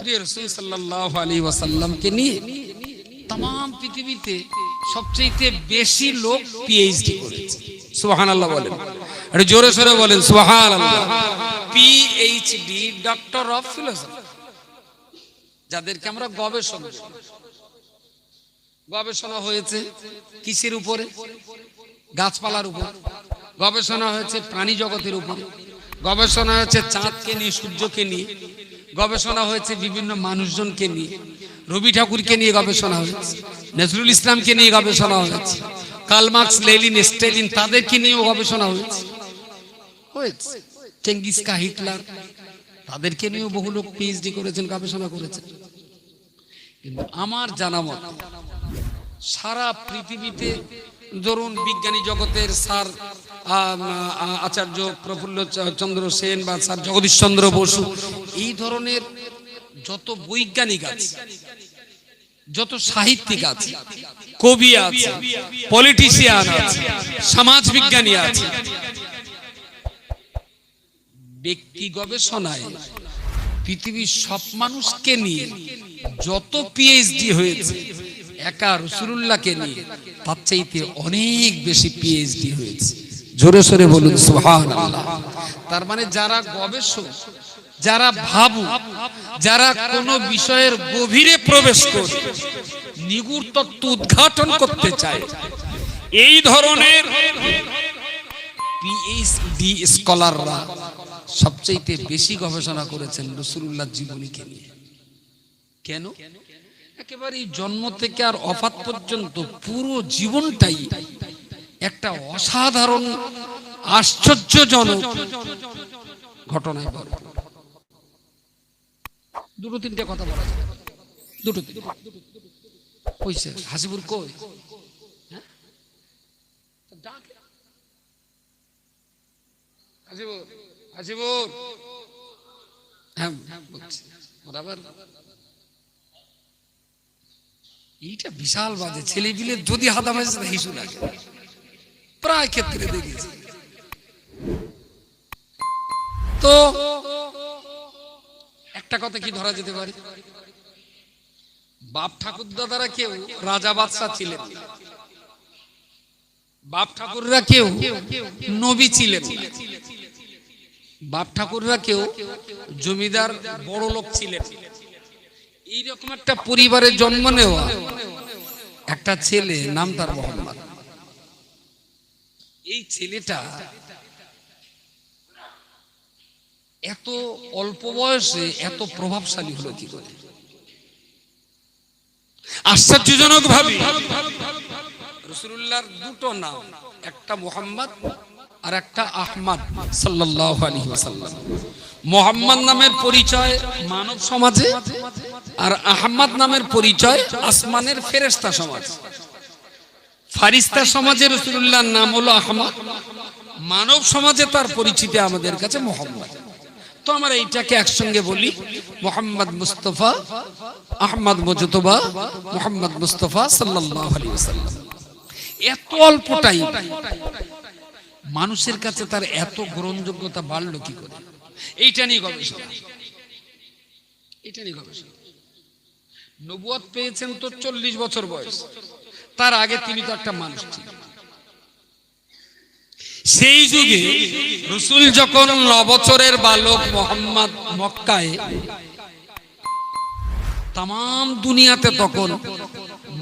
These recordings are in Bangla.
প্রিয় রসুল সাল্লাহ আলী নিয়ে তাম পৃথিবীতে সবচেয়ে বেশি লোক পিএইচডি করেছে। বলেন। জোরে যাদেরকে আমরা গবেষণা গবেষণা হয়েছে কিসের উপরে? গাছপালার উপর। গবেষণা হয়েছে প্রাণী জগতের উপরে। গবেষণা হয়েছে চাঁদকে নিয়ে, সূর্যকে নিয়ে। গবেষণা হয়েছে বিভিন্ন মানুষজনকে নিয়ে। রবি ঠাকুরকে নিয়ে গবেষণা হয়েছে। নজরুল ইসলামকে নিয়ে গবেষণা হয়েছে। কালমার্কস লেলিন স্টেলিন তাদেরকে নিয়েও গবেষণা হয়েছে। হয়েছে। চেঙ্গিসকা হিটলার তাদেরকে নিয়েও বহু লোক পিএইচডি করেছেন, গবেষণা করেছেন। কিন্তু আমার জানা মত সারা পৃথিবীতে ধরুন বিজ্ঞানী জগতের স্যার আচার্য প্রফুল্ল চন্দ্র সেন বা স্যার জগদীশ চন্দ্র বসু এই ধরনের যত বৈজ্ঞানিক আছে, যত সাহিত্যিক আছে, কবি আছে পলিটিশিয়ান আছে সমাজ বিজ্ঞানী আছে, ব্যক্তি গবেষণায় পৃথিবীর সব মানুষকে নিয়ে যত পিএইচডি হয়েছে, একা রসুল্লাহকে নিয়ে তার চাইতে অনেক বেশি পিএইচডি হয়েছে। জোরে সোরে বলুন সুহান তার মানে যারা গবেষক যারা ভাবু যারা কোনো বিষয়ের গভীরে প্রবেশ করে, নিগুড় তত্ত্ব উদ্ঘাটন করতে চায়। এই ধরনের পিএইচডি স্কলাররা সবচেয়ে বেশি গবেষণা করেছেন রসুল্লাহ জীবনীকে নিয়ে। কেন? একেবারে জন্ম থেকে আর অফাত পর্যন্ত পুরো জীবনটাই একটা অসাধারণ, আশ্চর্যজনক ঘটনায় ভরপুর। দুটো তিনটে কথা বলা যায়। দুটো কইছে হাসিপুর কই? হ্যাঁ? হ্যাঁ ওর এইটা বিশাল বাজে। ছেলে পিলে যদি হাতা মাঝে হিসু লাগে, প্রায় ক্ষেত্রে দেখেছি। তো একটা কথা কি ধরা যেতে পারে? বাপ ঠাকুর দাদারা কেউ রাজা বাদশাহ ছিলেন। বাপ ঠাকুররা কেউ নবী ছিলেন বাপ ঠাকুররা কেউ জমিদার বড় লোক ছিলেন এইরকম একটা পরিবারে জন্ম নেওয়া একটা ছেলে, নাম তার মোহাম্মদ। এই ছেলেটা এত অল্প বয়সে এত প্রভাবশালী হলো কি করে? আশ্চর্যজনক ভাবে। রসুল্লাহর দুটো নাম, একটা মোহাম্মদ আর একটা আহমদ সাল্লাল্লাহু আলাইহি ওয়াসাল্লাম। মোহাম্মদ নামের পরিচয় মানব সমাজে আর আহমদ নামের পরিচয় আসমানের ফেরেশতা সমাজ। ফারিস্তা সমাজে রসুল্লাহর নাম হলো আহমদ, মানব সমাজে তার পরিচিতি আমাদের কাছে মোহাম্মদ। তো আমরা এইটাকে একসঙ্গে বলি। মোহাম্মদ মুস্তফা, আহমদ মজতবা, মোহাম্মদ মুস্তফা সাল্লাল্লাহু আলাইহি ওয়াসাল্লাম। এত অল্প টাইম মানুষের কাছে তার এত গ্রহণযোগ্যতা বাড়লো কি করে? এইটা নিয়ে গবেষণা। এটা নিয়ে গবেষণা। পেয়েছেন তো চল্লিশ বছর বয়স। তার আগে তিনি তো একটা মানুষ ছিলেন। সেই যুগে রসুল যখন নবছরের বালক মোহাম্মদ মক্কায় তাম দুনিয়াতে তখন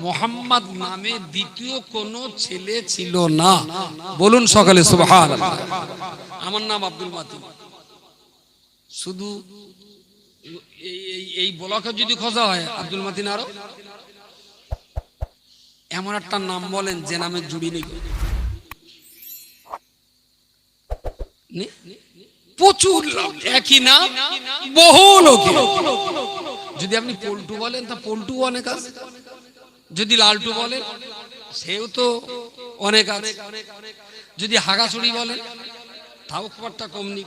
মোহাম্মদ নামে দ্বিতীয় কোন ছেলে ছিল না। বলুন সকালে সুবহান আমার নাম আব্দুল মাতিন শুধু এই বলাকে যদি খোঁজা হয়, আব্দুল মাতিন আরও? এমন একটা নাম বলেন যে নামে জুড়ি নেই নে? প্রচুর লোক, একই না? বহু লোকে। যদি আপনি পল্টু বলেন, তা পল্টু অনেক আছে। যদি লালটু বলেন, সেও তো অনেক আছে। যদি হাগাছড়ি বলেন, তাও খুব একটা কম নি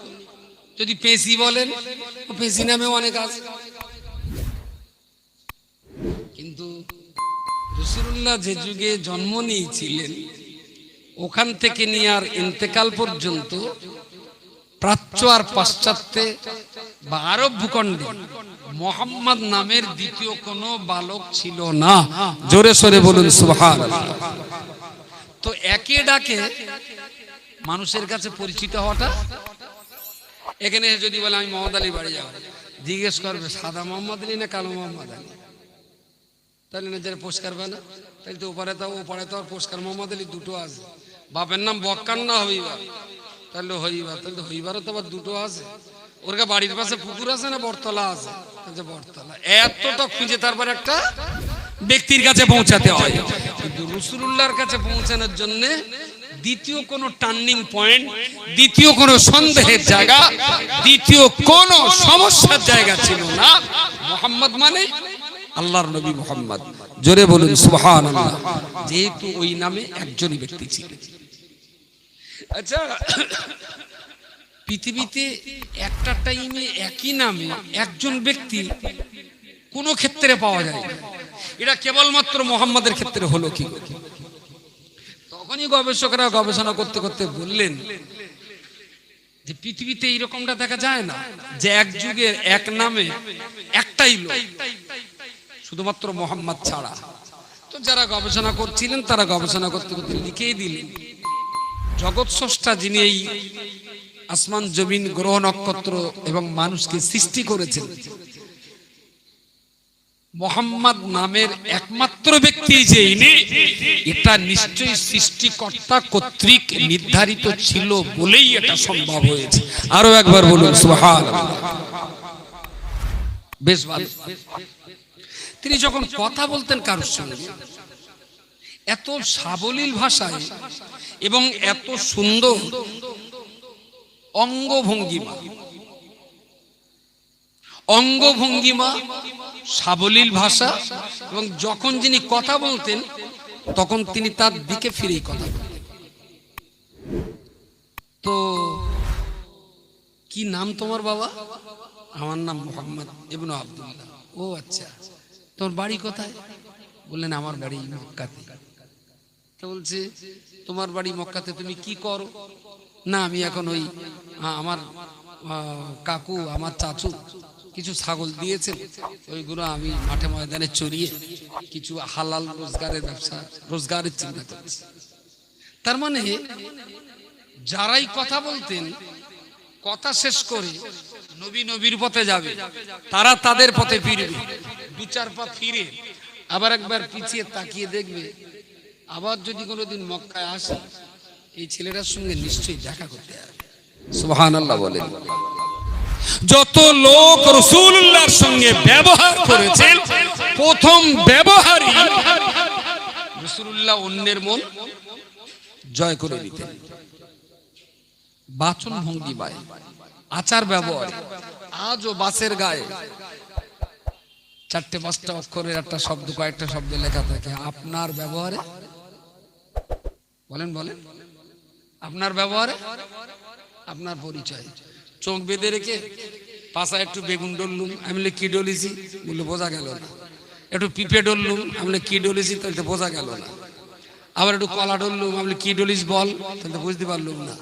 যদি পেশি বলেন পেশি নামেও অনেক আছে। কিন্তু রসুল্লাহ যে যুগে জন্ম নিয়েছিলেন, ওখান থেকে নিয়ে আর ইন্তেকাল পর্যন্ত প্রাচ্য আর পাশ্চাত্যে বা আরব ভূখণ্ডে মোহাম্মদ নামের দ্বিতীয় কোনো বালক ছিল না। জোরে সরে বলুন সুবহান তো একে ডাকে মানুষের কাছে পরিচিত হওয়াটা। এখানে যদি বলে, আমি মোহাম্মদ আলী বাড়ি যাব। জিজ্ঞেস করবে, সাদা মোহাম্মদ আলী না কালো মোহাম্মদ আলী? তাহলে না যারা পুরস্কার পায় না। তাহলে তো ওপারে তো ওপারে তো আর পুরস্কার মোহাম্মদ আলী দুটো আছে। বাপের নাম বক্কার না হইবার তাহলে হইবার, তাহলে হইবারও তো আবার দুটো আছে। ওর বাড়ির পাশে পুকুর আছে না বটতলা আছে? বটতলা। এতটা খুঁজে তারপর একটা ব্যক্তির কাছে পৌঁছাতে হয়। কিন্তু রসুল্লাহর কাছে পৌঁছানোর জন্য দ্বিতীয় কোনো টার্নিং পয়েন্ট, দ্বিতীয় কোনো সন্দেহের জায়গা, দ্বিতীয় কোনো সমস্যার জায়গা ছিল না। মোহাম্মদ মানে আল্লাহর নবী মোহাম্মদ। জোরে বলুন আল্লাহ যেহেতু ওই নামে একজনই ব্যক্তি ছিলেন আচ্ছা পৃথিবীতে একটা টাইমে একই নামে একজন ব্যক্তি কোন ক্ষেত্রে পাওয়া যায়। এটা কেবলমাত্র মোহাম্মদের ক্ষেত্রে হলো কি তখনই গবেষকরা গবেষণা করতে করতে বললেন যে পৃথিবীতে এইরকমটা দেখা যায় না, যে এক যুগের এক নামে একটাই শুধুমাত্র মোহাম্মদ ছাড়া। তো যারা গবেষণা করছিলেন, তারা গবেষণা করতে করতে লিখেই দিলেন। জগৎ স্রষ্টা যিনি এই আসমান, জমিন, গ্রহ, নক্ষত্র এবং মানুষকে সৃষ্টি করেছেন, মোহাম্মদ নামের একমাত্র ব্যক্তি যে ইনি, এটা নিশ্চয়ই সৃষ্টিকর্তা কর্তৃক নির্ধারিত ছিল বলেই এটা সম্ভব হয়েছে। আরও একবার বলুন সুবহান বেশ ভালো। তিনি যখন কথা বলতেন কারোর সঙ্গে এত সাবলীল ভাষায় এবং এত সুন্দর অঙ্গভঙ্গিমা। অঙ্গভঙ্গিমা সাবলীল ভাষা এবং যখন যিনি কথা বলতেন, তখন তিনি তার দিকে ফিরেই কথা বলতেন। তো কি নাম তোমার বাবা? আমার নাম মোহাম্মদ ইবনু আব্দুল্লাহ। ও আচ্ছা তোর বাড়ি কোথায়? বললেন, আমার বাড়ি মক্কাতে। বলছে, তোমার বাড়ি মক্কাতে তুমি কি করো? না, আমি এখন ওই আমার কাকু, আমার চাচু কিছু ছাগল দিয়েছেন। ওইগুলো আমি মাঠে ময়দানে চড়িয়ে কিছু হালাল রোজগারের ব্যবসা, রোজগারের চিন্তা করছি। তার মানে যারাই কথা বলতেন, কথা শেষ করে নবী নবীর পথে যাবে, তারা তাদের পথে ফিরবে। দু চার পা ফিরে আবার একবার পিছিয়ে তাকিয়ে দেখবে আবার যদি কোনোদিন মক্কায় আসে এই ছেলেটার সঙ্গে নিশ্চয়ই দেখা করতে আসবে সুবহান আল্লাহ বলেন। যত লোক রসুল্লাহর সঙ্গে ব্যবহার করেছেন প্রথম ব্যবহারই রসুল্লাহ অন্যের মন জয় করে দিতেন বাচন ভঙ্গিমায় আচার ব্যবহার আজও বাসের গায়ে। চারটে পাঁচটা অক্ষরের একটা শব্দ কয়েকটা শব্দ লেখা থাকে আপনার ব্যবহারে বলেন বলেন। আপনার ব্যবহারে, আপনার পরিচয়। চোখ বেঁধে রেখে পাশা একটু বেগুন ডললুম আমি কি ডলিছি বলে, বোঝা গেল না। একটু পিঁপে ডললুম আমি বলি, কি ডলেছি তাহলে বোঝা গেল না। আবার একটু কলা ডললুম আমি কি ডলিস বল? তাহলে তো বুঝতে পারলুম না।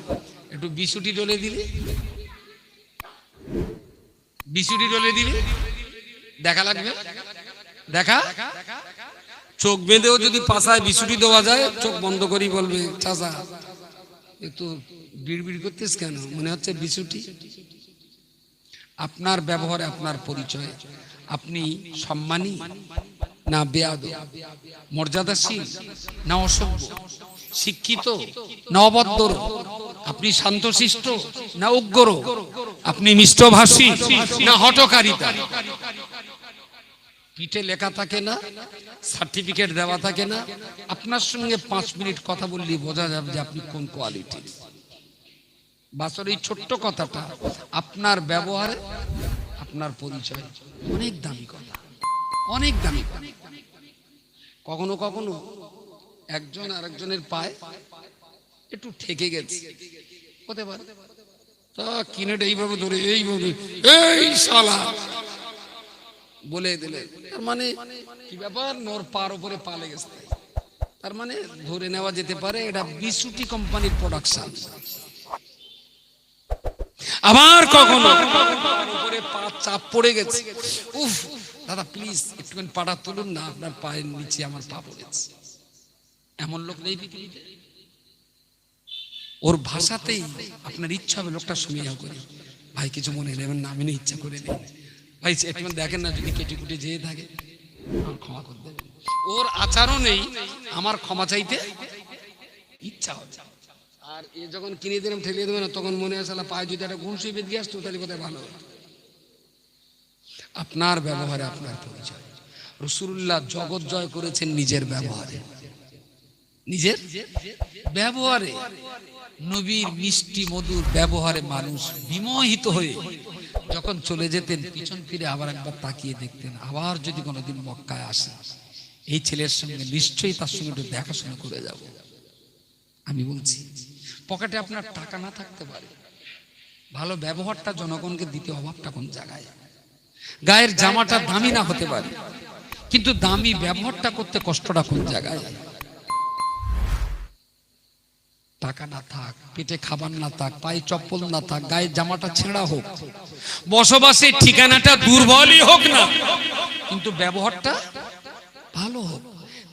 একটু বিশুটি ডলে দিলে, বিশুটি ডলে দিলে দেখা লাগবে। দেখা? চোখ বেঁধেও যদি পাশায় বিশুটি দেওয়া যায়, চোখ বন্ধ করি বলবে, চাচা একটু বিড়বিড় করতেস কেন? মনে হচ্ছে বিশুটি আপনার ব্যবহারে আপনার পরিচয়। আপনি সম্মানী না বেয়াদ মর্যাদাশীল না অসভ্য? শিক্ষিত না অবদ্ধর আপনি শান্তশিষ্ট না উগ্র? আপনি মিষ্টভাষী না হটকারিতা পিঠে লেখা থাকে না সার্টিফিকেট দেওয়া থাকে না। আপনার সঙ্গে পাঁচ মিনিট কথা বললেই বোঝা যাবে যে আপনি কোন কোয়ালিটি বাসর, এই ছোট্ট কথাটা আপনার ব্যবহারে আপনার পরিচয় অনেক দামি কথা, অনেক দামি কখনো কখনো একজন আরেকজনের পায়ে একটু ঠেকে গেছে। হতে পারে। তা কিনেটা এইভাবে ধরে, এইভাবে, এই শালা। বলে দিলেন তার মানে কি ব্যাপার? নোর পার উপরে পালে গেছে তার মানে ধরে নেওয়া যেতে পারে এটা বিশুটি কোম্পানির প্রোডাকশন আবার কখনো উপরে পা চাপ পড়ে গেছে। উফ দাদা প্লিজ একটুখানি পাটা তুলুন না আপনার পায়ের নিচে আমার পা পড়েছে। এমন লোক নেই পৃথিবীতে। ওর ভাষাতেই আপনার ইচ্ছা হবে লোকটা শুনে যাও করে। ভাই কিছু মনে নেবেন না আমি ইচ্ছা করে নেই। ভাই দেখেন না, যদি কেটে কুটে যেয়ে থাকে আমার ক্ষমা করে দেবেন। ওর আচারও নেই, আমার ক্ষমা চাইতে ইচ্ছা আর এ যখন কিনে দিলাম, ঠেলিয়ে দেবে না, তখন মনে হয় সালা পায়ে যদি একটা বেঁধে আসতো, তাহলে কোথায় ভালো আপনার ব্যবহারে আপনার পরিচয়। রসুল্লাহ জগৎ জয় করেছেন নিজের ব্যবহারে। নিজের ব্যবহারে। নবীর মিষ্টি মধুর ব্যবহারে মানুষ বিমোহিত হয়ে যখন চলে যেতেন, পিছন ফিরে আবার একবার তাকিয়ে দেখতেন, আবার যদি কোনোদিন মক্কায় আসে এই ছেলের সঙ্গে নিশ্চয়ই তার সঙ্গে একটু দেখাশোনা করে যাব। আমি বলছি, পকেটে আপনার টাকা না থাকতে পারে, ভালো ব্যবহারটা জনগণকে দিতে অভাবটা কোন জায়গায়? গায়ের জামাটা দামি না হতে পারে, কিন্তু দামি ব্যবহারটা করতে কষ্টটা কোন জায়গায়? টাকা না থাক, পেটে খাবার না থাক, পায়ে চপ্পল না থাক গায়ের জামাটা ছেঁড়া হোক। বসবাসের ঠিকানাটা দুর্বলই হোক না, কিন্তু ব্যবহারটা ভালো হোক।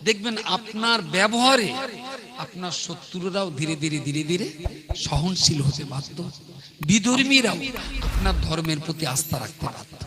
দেখবেন আপনার ব্যবহারে আপনার শত্রুরাও ধীরে ধীরে ধীরে ধীরে সহনশীল হতে বাধ্য। বিধর্মীরাও আপনার ধর্মের প্রতি আস্থা রাখতে বাধ্য।